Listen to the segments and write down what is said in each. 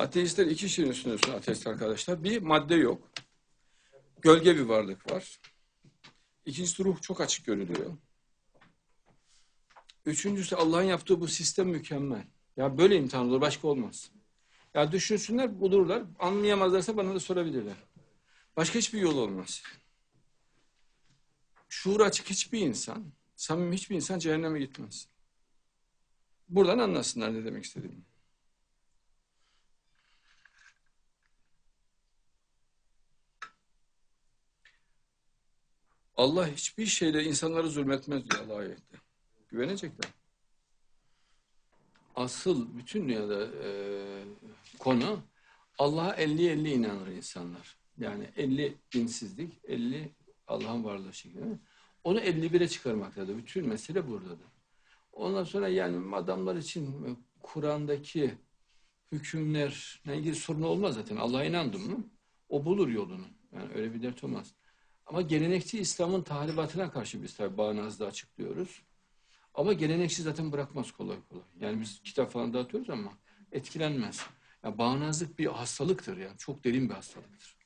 Ateistler iki şeyin üstüne üstüne ateist arkadaşlar. Bir madde yok. Gölge bir varlık var. İkincisi ruh çok açık görülüyor. Üçüncüsü Allah'ın yaptığı bu sistem mükemmel. Ya böyle imtihan olur başka olmaz. Ya düşünsünler bulurlar. Anlayamazlarsa bana da sorabilirler. Başka hiçbir yol olmaz. Şuur açık hiçbir insan, samimi hiçbir insan cehenneme gitmez. Buradan anlasınlar ne demek istediğimi. Allah hiçbir şeyle insanları zulmetmez diyor Allah ayette. Güvenecekler. Asıl bütün dünyada e, konu Allah'a 50-50 inanır insanlar. Yani 50 dinsizlik, 50 Allah'ın varlığı şeklinde. Onu 51'e çıkarmaktadır. Bütün mesele buradadır. Ondan sonra yani adamlar için Kur'an'daki hükümlerle ilgili sorun olmaz zaten. Allah'a inandım mı o bulur yolunu. Yani öyle bir dert olmaz. Ama gelenekçi İslam'ın tahribatına karşı biz tabi bağnazda açıklıyoruz. Ama gelenekçi zaten bırakmaz kolay kolay. Yani biz kitap falan dağıtıyoruz ama etkilenmez. Yani bağnazlık bir hastalıktır yani. Çok derin bir hastalıktır.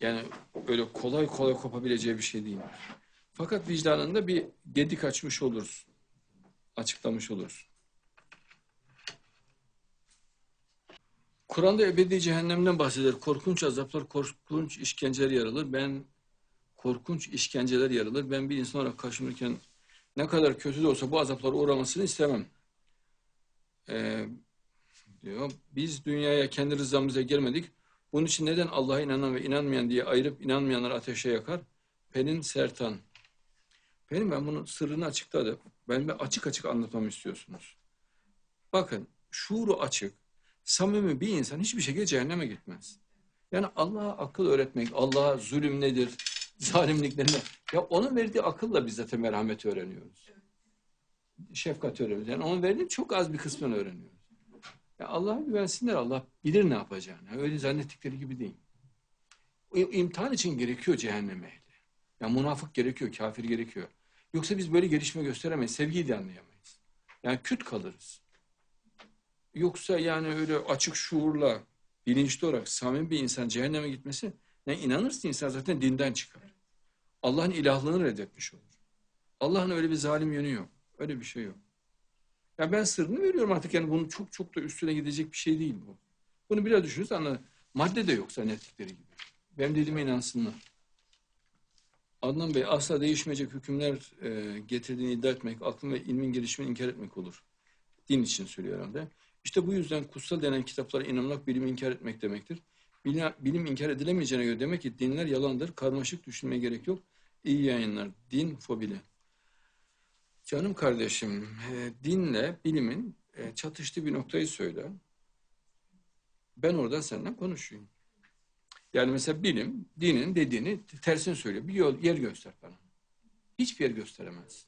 Yani öyle kolay kolay kopabileceği bir şey değil. Fakat vicdanında bir gedik açmış oluruz. Açıklamış oluruz. Kur'an'da ebedi cehennemden bahseder. Korkunç azaplar, korkunç işkenceler yer alır. Ben korkunç işkenceler yer alır. Ben bir insan olarak karşımdayken ne kadar kötü de olsa bu azaplara uğramasını istemem. Ee, diyor. Biz dünyaya kendi rızamıza gelmedik. Bunun için neden Allah'a inanan ve inanmayan diye ayırıp inanmayanları ateşe yakar? Pelin Sertan. Benim ben bunun sırrını açıkladım. Ben de açık açık anlatmamı istiyorsunuz. Bakın şuuru açık, samimi bir insan hiçbir şekilde cehenneme gitmez. Yani Allah'a akıl öğretmek, Allah'a zulüm nedir, zalimlik nedir? Ya onun verdiği akılla biz zaten merhameti öğreniyoruz. Şefkat öğreniyoruz. Yani onun verdiği çok az bir kısmını öğreniyoruz. Ya Allah'a güvensinler, Allah bilir ne yapacağını. Öyle zannettikleri gibi değil. İmtihan için gerekiyor cehennem ehli. Ya münafık gerekiyor, kafir gerekiyor. Yoksa biz böyle gelişme gösteremeyiz, sevgiyi de anlayamayız. Yani küt kalırız. Yoksa yani öyle açık şuurla, bilinçli olarak samimi bir insan cehenneme gitmesi, ne inanırsa insan zaten dinden çıkar. Allah'ın ilahlığını reddetmiş olur. Allah'ın öyle bir zalim yönü yok. Öyle bir şey yok. Ya ben sırrını veriyorum artık yani bunun çok çok da üstüne gidecek bir şey değil bu. Bunu biraz düşünürüz anla. Madde de yok zannettikleri gibi. Benim dediğime inansınlar. Adnan Bey asla değişmeyecek hükümler e, getirdiğini iddia etmek, aklın ve ilmin gelişimini inkar etmek olur. Din için söylüyor herhalde. İşte bu yüzden kutsal denen kitaplara inanmak bilimi inkar etmek demektir. Bilim, bilim inkar edilemeyeceğine göre demek ki dinler yalandır. Karmaşık düşünmeye gerek yok. İyi yayınlar. Din fobili. Canım kardeşim, e, dinle bilimin e, çatıştığı bir noktayı söyle. Ben oradan seninle konuşayım. Yani mesela bilim, dinin dediğini tersini söylüyor. Bir yol, yer göster bana. Hiçbir yer gösteremez.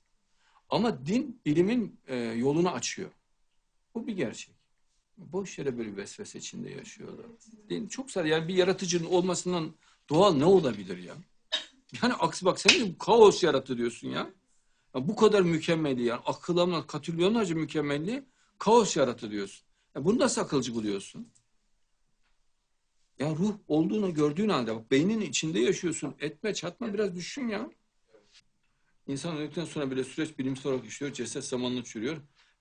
Ama din bilimin e, yolunu açıyor. Bu bir gerçek. Boş yere böyle vesvese içinde yaşıyorlar. Din çok sadece yani bir yaratıcının olmasından doğal ne olabilir ya? Yani aksi bak sen de kaos yarattı diyorsun ya. ya bu kadar mükemmeli yani akıl almaz katrilyonlarca mükemmelliği kaos yarattı diyorsun. Ya bunu nasıl akılcı buluyorsun? Ya ruh olduğunu gördüğün halde bak beynin içinde yaşıyorsun. Etme çatma biraz düşün ya. İnsan öldükten sonra bile süreç bilimsel olarak işliyor. Ceset zamanla çürüyor.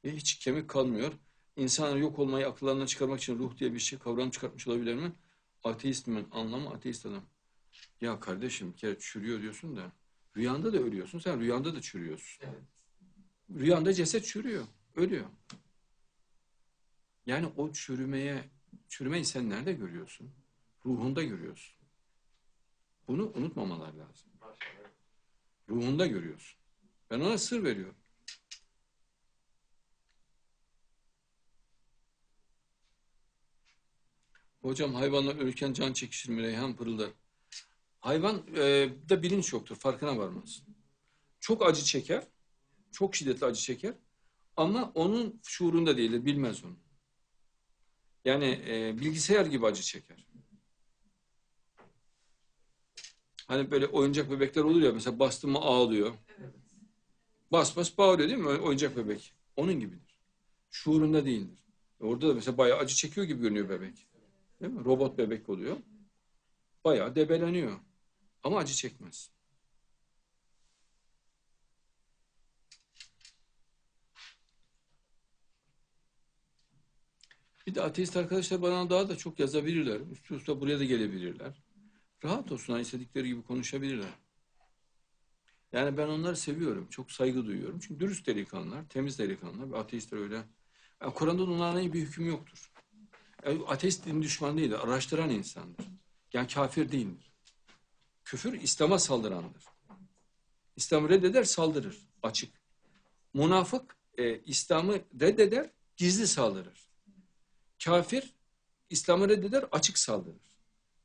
Ve hiç kemik kalmıyor. İnsanın yok olmayı akıllarından çıkarmak için ruh diye bir şey kavram çıkartmış olabilir mi? Ateist mi? Anlamı ateist adam. Ya kardeşim bir kere çürüyor diyorsun da rüyanda da ölüyorsun. Sen rüyanda da çürüyorsun. Rüyanda ceset çürüyor. Ölüyor. Yani o çürümeye çürümeyi sen nerede görüyorsun? Ruhunda görüyorsun. Bunu unutmamalar lazım. Ruhunda görüyorsun. Ben ona sır veriyorum. Hocam hayvanlar ölürken can çekişir mi? Reyhan pırıldar. Hayvan e, da bilinç yoktur. Farkına varmaz. Çok acı çeker. Çok şiddetli acı çeker. Ama onun şuurunda değildir. Bilmez onu. Yani e, bilgisayar gibi acı çeker. Hani böyle oyuncak bebekler olur ya mesela bastı mı ağlıyor. Bas bas bağırıyor değil mi oyuncak bebek? Onun gibidir. Şuurunda değildir. Orada da mesela bayağı acı çekiyor gibi görünüyor bebek. Değil mi? Robot bebek oluyor. Bayağı debeleniyor. Ama acı çekmez. Bir de ateist arkadaşlar bana daha da çok yazabilirler. Üstü üste buraya da gelebilirler. Rahat olsunlar, istedikleri gibi konuşabilirler. Yani ben onları seviyorum, çok saygı duyuyorum. Çünkü dürüst delikanlılar, temiz delikanlılar. Ateistler öyle. Yani Kur'an'da onlara bir hüküm yoktur. Yani ateist din düşmanı değildir, araştıran insandır. Yani kafir değildir. Küfür İslam'a saldırandır. İslam'ı reddeder, saldırır. Açık. Münafık e, İslam'ı reddeder, gizli saldırır. Kafir İslam'ı reddeder, açık saldırır.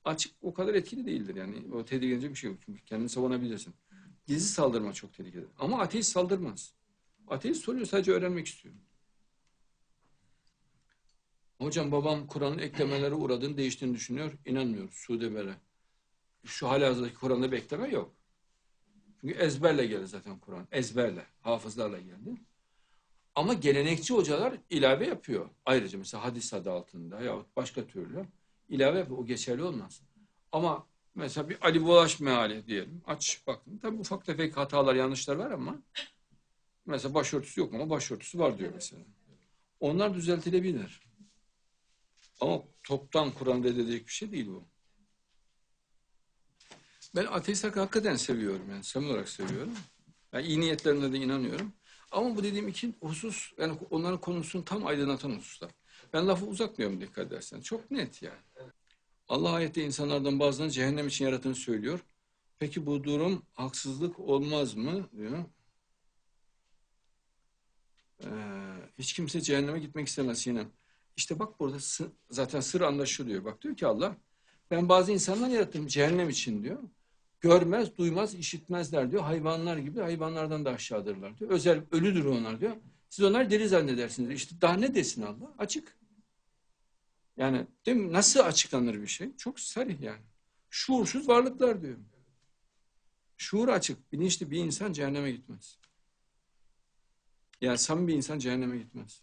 Açık o kadar etkili değildir yani. O tedirgince bir şey yok. Çünkü kendini savunabilirsin. Gizli saldırma çok tehlikeli. Ama ateist saldırmaz. Ateist soruyor sadece öğrenmek istiyor. Hocam babam Kur'an'ın eklemelere uğradığını değiştiğini düşünüyor. İnanmıyoruz. Sude Bere. Şu halihazırdaki Kur'an'da bir ekleme yok. Çünkü ezberle geldi zaten Kur'an. Ezberle. Hafızlarla geldi. Ama gelenekçi hocalar ilave yapıyor. Ayrıca mesela hadis adı altında yahut başka türlü ilave yapıyor. O geçerli olmaz. Ama mesela bir Ali Bulaş meali diyelim. Aç baktım. Tabii ufak tefek hatalar, yanlışlar var ama mesela başörtüsü yok ama başörtüsü var diyor mesela. Onlar düzeltilebilir. Ama toptan Kur'an reddedecek bir şey değil bu. Ben ateist hakikaten seviyorum yani samimi olarak seviyorum. Yani iyi niyetlerine de inanıyorum. Ama bu dediğim iki husus yani onların konusunu tam aydınlatan hususlar. Ben lafı uzatmıyorum dikkat edersen. Çok net yani. Allah ayette insanlardan bazılarını cehennem için yarattığını söylüyor. Peki bu durum haksızlık olmaz mı diyor. Ee, hiç kimse cehenneme gitmek istemez Sinem. İşte bak burada zaten sır anlaşılıyor. Bak diyor ki Allah ben bazı insanlar yarattım cehennem için diyor. Görmez, duymaz, işitmezler diyor. Hayvanlar gibi hayvanlardan da aşağıdırlar diyor. Özel ölüdür onlar diyor. Siz onlar deli zannedersiniz. diyor. İşte daha ne desin Allah? Açık. Yani değil mi? Nasıl açıklanır bir şey? Çok sarih yani. Şuursuz varlıklar diyor. Şuur açık, bilinçli bir insan cehenneme gitmez. Yani samimi bir insan cehenneme gitmez.